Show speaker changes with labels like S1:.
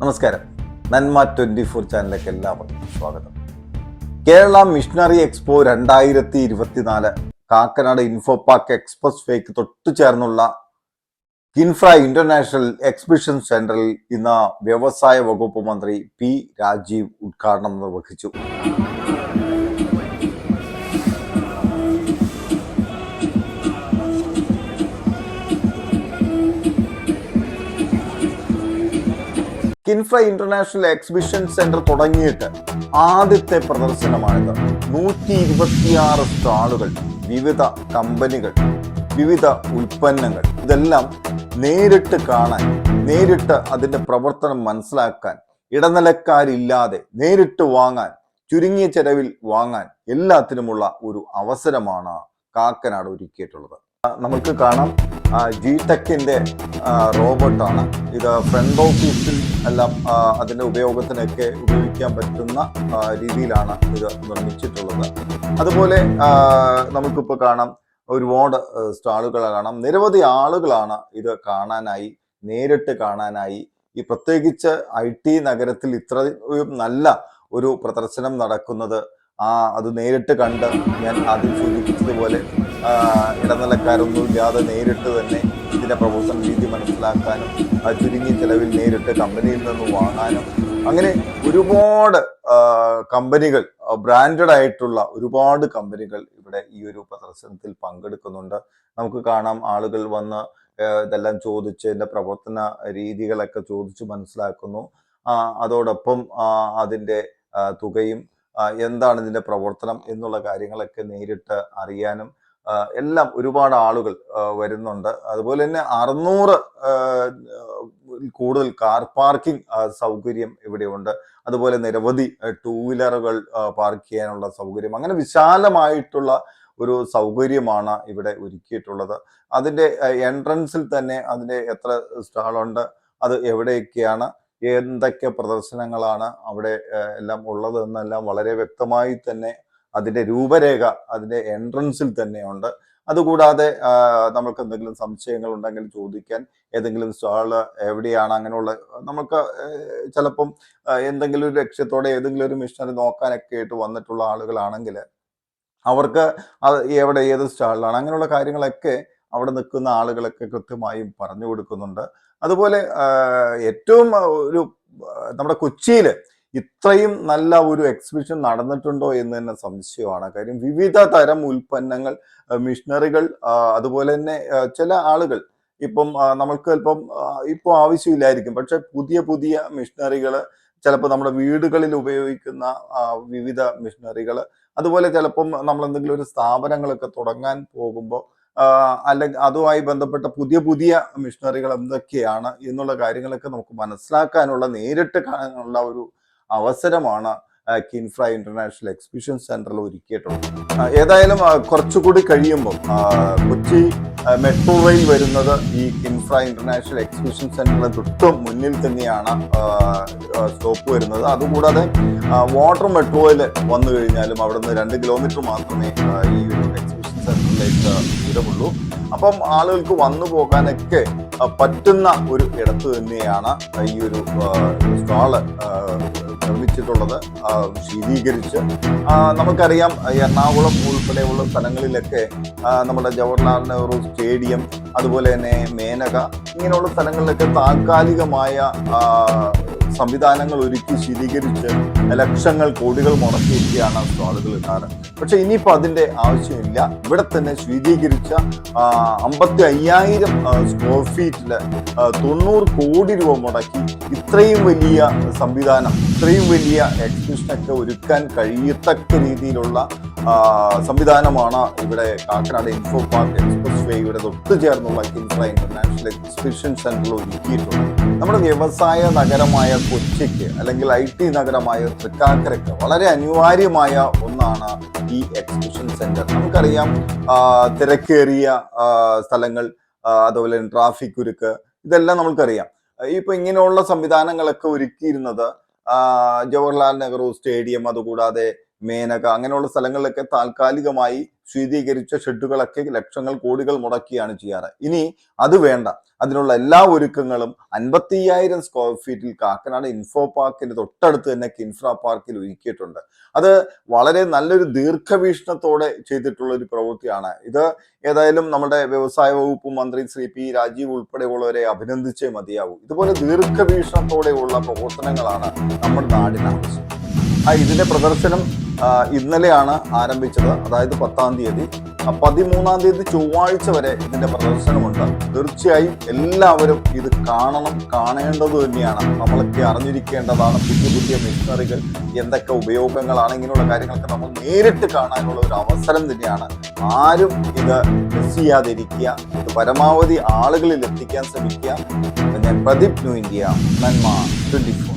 S1: നമസ്കാരം. നന്മ twenty four ചാനലിലേക്ക് എല്ലാവർക്കും സ്വാഗതം. കേരള മിഷണറി എക്സ്പോ രണ്ടായിരത്തി ഇരുപത്തിനാല് കാക്കനാട് ഇൻഫോ പാർക്ക് എക്സ്പ്രസ് വേക്ക് തൊട്ടു ചേർന്നുള്ള കിൻഫ്ര ഇന്റർനാഷണൽ എക്സിബിഷൻ സെന്ററിൽ ഇന്ന് വ്യവസായ വകുപ്പ് മന്ത്രി പി രാജീവ് ഉദ്ഘാടനം നിർവഹിച്ചു. കിൻഫ്ര ഇന്റർനാഷണൽ എക്സിബിഷൻ സെന്റർ തുടങ്ങിയിട്ട് ആദ്യത്തെ പ്രദർശനമാണിത്. നൂറ്റി ഇരുപത്തിയാറ് സ്റ്റാളുകൾ വിവിധ കമ്പനികൾ വിവിധ ഉൽപ്പന്നങ്ങൾ ഇതെല്ലാം നേരിട്ട് കാണാൻ നേരിട്ട് അതിന്റെ പ്രവർത്തനം മനസ്സിലാക്കാൻ ഇടനിലക്കാരില്ലാതെ നേരിട്ട് വാങ്ങാൻ ചുരുങ്ങിയ ചെലവിൽ വാങ്ങാൻ എല്ലാത്തിനുമുള്ള ഒരു അവസരമാണ് കാക്കനാട് ഒരുക്കിയിട്ടുള്ളത്. നമുക്ക് കാണാം ജി ടെക്കിന്റെ റോബോട്ടാണ്. ഇത് ഫ്രണ്ട് ഓഫീസിൽ എല്ലാം അതിന്റെ ഉപയോഗത്തിനൊക്കെ ഉപയോഗിക്കാൻ പറ്റുന്ന രീതിയിലാണ് ഇത് നിർമ്മിച്ചിട്ടുള്ളത്. അതുപോലെ നമുക്കിപ്പോൾ കാണാം ഒരുപാട് സ്റ്റാളുകൾ കാണാം. നിരവധി ആളുകളാണ് ഇത് കാണാനായി നേരിട്ട് കാണാനായി ഈ പ്രത്യേകിച്ച് ഐ ടി നഗരത്തിൽ ഇത്രയും നല്ല ഒരു പ്രദർശനം നടക്കുന്നത് ആ അത് നേരിട്ട് കണ്ട് ഞാൻ ആദ്യം സൂചിപ്പിച്ചതുപോലെ ഇടനിലക്കാരൊന്നുമില്ലാതെ നേരിട്ട് തന്നെ ഇതിന്റെ പ്രവർത്തന രീതി മനസ്സിലാക്കാനും ചുരുങ്ങിയ ചെലവിൽ നേരിട്ട് കമ്പനിയിൽ നിന്ന് വാങ്ങാനും അങ്ങനെ ഒരുപാട് കമ്പനികൾ ബ്രാൻഡഡ് ആയിട്ടുള്ള ഒരുപാട് കമ്പനികൾ ഇവിടെ ഈ ഒരു പ്രദർശനത്തിൽ പങ്കെടുക്കുന്നുണ്ട്. നമുക്ക് കാണാം ആളുകൾ വന്ന് ഇതെല്ലാം ചോദിച്ച് എന്റെ പ്രവർത്തന രീതികളൊക്കെ ചോദിച്ച് മനസ്സിലാക്കുന്നു. അതോടൊപ്പം അതിന്റെ തുകയും എന്താണ് ഇതിന്റെ പ്രവർത്തനം എന്നുള്ള കാര്യങ്ങളൊക്കെ നേരിട്ട് അറിയാനും എല്ലാം ഒരുപാട് ആളുകൾ വരുന്നുണ്ട്. അതുപോലെ തന്നെ അറുന്നൂറ് കൂടുതൽ കാർ പാർക്കിംഗ് സൗകര്യം ഇവിടെയുണ്ട്. അതുപോലെ നിരവധി ടൂ വീലറുകൾ പാർക്ക് ചെയ്യാനുള്ള സൗകര്യം. അങ്ങനെ വിശാലമായിട്ടുള്ള ഒരു സൗകര്യമാണ് ഇവിടെ ഒരുക്കിയിട്ടുള്ളത്. അതിന്റെ എൻട്രൻസിൽ തന്നെ അതിന്റെ എത്ര സ്റ്റാളുണ്ട് അത് എവിടെയൊക്കെയാണ് എന്തൊക്കെ പ്രദർശനങ്ങളാണ് അവിടെ എല്ലാം ഉള്ളതെന്നെല്ലാം വളരെ വ്യക്തമായി തന്നെ അതിന്റെ രൂപരേഖ അതിന്റെ എൻട്രൻസിൽ തന്നെയുണ്ട് അതുകൂടാതെ നമ്മൾക്ക് എന്തെങ്കിലും സംശയങ്ങൾ ഉണ്ടെങ്കിൽ ചോദിക്കാൻ ഏതെങ്കിലും സ്റ്റാൾ എവിടെയാണ് അങ്ങനെയുള്ള നമുക്ക് ചിലപ്പം എന്തെങ്കിലും ഒരു ലക്ഷ്യത്തോടെ ഏതെങ്കിലും ഒരു മിഷനറി നോക്കാനൊക്കെ ആയിട്ട് വന്നിട്ടുള്ള ആളുകളാണെങ്കിൽ അവർക്ക് എവിടെ ഏത് സ്റ്റാളിലാണ് അങ്ങനെയുള്ള കാര്യങ്ങളൊക്കെ അവിടെ നിൽക്കുന്ന ആളുകളൊക്കെ കൃത്യമായും പറഞ്ഞു കൊടുക്കുന്നുണ്ട്. അതുപോലെ ഏറ്റവും ഒരു നമ്മുടെ കൊച്ചിയിൽ ഇത്രയും നല്ല ഒരു എക്സിബിഷൻ നടന്നിട്ടുണ്ടോ എന്ന് തന്നെ സംശയമാണ്. കാര്യം വിവിധ തരം ഉൽപ്പന്നങ്ങൾ മിഷനറികൾ അതുപോലെ തന്നെ ചില ആളുകൾ ഇപ്പം നമ്മൾക്ക് ഇപ്പം ഇപ്പോൾ ആവശ്യമില്ലായിരിക്കും. പക്ഷെ പുതിയ പുതിയ മിഷനറികൾ ചിലപ്പോൾ നമ്മുടെ വീടുകളിൽ ഉപയോഗിക്കുന്ന വിവിധ മിഷനറികൾ അതുപോലെ ചിലപ്പം നമ്മൾ എന്തെങ്കിലും ഒരു സ്ഥാപനങ്ങളൊക്കെ തുടങ്ങാൻ പോകുമ്പോൾ അല്ലെങ്കിൽ അതുമായി ബന്ധപ്പെട്ട പുതിയ പുതിയ മിഷനറികൾ എന്തൊക്കെയാണ് എന്നുള്ള കാര്യങ്ങളൊക്കെ നമുക്ക് മനസ്സിലാക്കാനുള്ള നേരിട്ട് കാണാനുള്ള ഒരു അവസരമാണ് കിൻഫ്ര ഇന്റർനാഷണൽ എക്സിബിഷൻ സെന്ററിൽ ഒരുക്കിയിട്ടുള്ളത്. ഏതായാലും കുറച്ചുകൂടി കഴിയുമ്പോൾ കൊച്ചി മെട്രോ റെയിൽ വരുന്നത് ഈ കിൻഫ്ര ഇന്റർനാഷണൽ എക്സിബിഷൻ സെന്ററിന് തൊട്ട് മുന്നിൽ തന്നെയാണ് സ്റ്റോപ്പ് വരുന്നത്. അതുകൂടാതെ വാട്ടർ മെട്രോയിൽ വന്നു കഴിഞ്ഞാലും അവിടെ നിന്ന് രണ്ട് കിലോമീറ്റർ മാത്രമേ ഈ ഒരു എക്സിബിഷൻ സെന്ററിലേക്ക് ദൂരമുള്ളൂ. അപ്പം ആളുകൾക്ക് വന്നു പോകാനൊക്കെ പറ്റുന്ന ഒരു ഇടത്ത് തന്നെയാണ് ഈ ഒരു സ്റ്റാൾ നിർമ്മിച്ചിട്ടുള്ളത്. ശീതീകരിച്ച്. നമുക്കറിയാം എറണാകുളം ഉൾപ്പെടെയുള്ള സ്ഥലങ്ങളിലൊക്കെ നമ്മുടെ ജവഹർലാൽ നെഹ്റു സ്റ്റേഡിയം അതുപോലെ തന്നെ മേനക ഇങ്ങനെയുള്ള സ്ഥലങ്ങളിലൊക്കെ താൽക്കാലികമായ സംവിധാനങ്ങൾ ഒരുക്കി ശീതീകരിച്ച് ലക്ഷങ്ങൾ കോടികൾ മുടക്കിയിരിക്കുകയാണ് സ്റ്റാളുകൾ ഇടാറ്. പക്ഷെ ഇനിയിപ്പോൾ അതിന്റെ ആവശ്യമില്ല. ഇവിടെ തന്നെ ശീതീകരിച്ച അമ്പത്തി അയ്യായിരം സ്ക്വയർ ഫീറ്റിൽ തൊണ്ണൂറ് കോടി രൂപ മുടക്കി ഇത്രയും വലിയ സംവിധാനം ഇത്രയും വലിയ എക്സിബിഷനൊക്കെ ഒരുക്കാൻ കഴിയത്തക്ക രീതിയിലുള്ള സംവിധാനമാണ് ഇവിടെ കാക്കനാട് ഇൻഫോ പാർക്ക് എക്സ്പ്രസ് വേയുടെ തൊട്ട് ചേർന്നുള്ള കിൻഫ്ര ഇന്റർനാഷണൽ എക്സിബിഷൻ സെന്ററിൽ ഒരുക്കിയിട്ടുണ്ട്. നമ്മുടെ വ്യവസായ നഗരമായ കൊച്ചിക്ക് അല്ലെങ്കിൽ ഐ ടി നഗരമായ തൃക്കാക്കരയ്ക്ക് വളരെ അനിവാര്യമായ ഒന്നാണ് ഈ എക്സിബിഷൻ സെന്റർ നമുക്കറിയാം തിരക്കേറിയ സ്ഥലങ്ങൾ അതുപോലെ ട്രാഫിക് കുരുക്ക് ഇതെല്ലാം നമുക്കറിയാം. ഇപ്പൊ ഇങ്ങനെയുള്ള സംവിധാനങ്ങളൊക്കെ ഒരുക്കിയിരുന്നത് ജവഹർലാൽ നെഹ്റു സ്റ്റേഡിയം അതുകൂടാതെ മേനക അങ്ങനെയുള്ള സ്ഥലങ്ങളിലൊക്കെ താൽക്കാലികമായി ശീതീകരിച്ച ഷെഡുകളൊക്കെ ലക്ഷങ്ങൾ കോടികൾ മുടക്കിയാണ് ചെയ്യാറ്. ഇനി അത് വേണ്ട. അതിനുള്ള എല്ലാ ഒരുക്കങ്ങളും അൻപത്തിയ്യായിരം സ്ക്വയർ ഫീറ്റിൽ കാക്കനാട് ഇൻഫോ പാർക്കിന്റെ തൊട്ടടുത്ത് തന്നെ കിൻഫ്ര പാർക്കിൽ ഒരുക്കിയിട്ടുണ്ട്. അത് വളരെ നല്ലൊരു ദീർഘവീക്ഷണത്തോടെ ചെയ്തിട്ടുള്ള ഒരു പ്രവൃത്തിയാണ്. ഇത് ഏതായാലും നമ്മുടെ വ്യവസായ വകുപ്പ് മന്ത്രി ശ്രീ പി രാജീവ് ഉൾപ്പെടെയുള്ളവരെ അഭിനന്ദിച്ചേ മതിയാവൂ. ഇതുപോലെ ദീർഘവീക്ഷണത്തോടെയുള്ള പ്രവർത്തനങ്ങളാണ് നമ്മുടെ നാടിന് ആവശ്യം. ആ ഇതിന്റെ പ്രദർശനം ഇന്നലെയാണ് ആരംഭിച്ചത്. അതായത് പത്താം തീയതി. പതിമൂന്നാം തീയതി ചൊവ്വാഴ്ച വരെ ഇതിന്റെ പ്രദർശനമുണ്ട്. തീർച്ചയായും എല്ലാവരും ഇത് കാണണം കാണേണ്ടത് തന്നെയാണ്. നമ്മളൊക്കെ അറിഞ്ഞിരിക്കേണ്ടതാണ് പുതിയ പുതിയ മെഷീനറികൾ എന്തൊക്കെ ഉപയോഗങ്ങളാണ് ഇങ്ങനെയുള്ള കാര്യങ്ങളൊക്കെ നമ്മൾ നേരിട്ട് കാണാനുള്ള ഒരു അവസരം തന്നെയാണ്. ആരും ഇത് മിസ് ചെയ്യാതിരിക്കുക ഇത് പരമാവധി ആളുകളിൽ എത്തിക്കാൻ ശ്രമിക്കുക. ഞാൻ പ്രദീപ് ന്യൂ ഇന്ത്യ നന്മ ട്വന്റി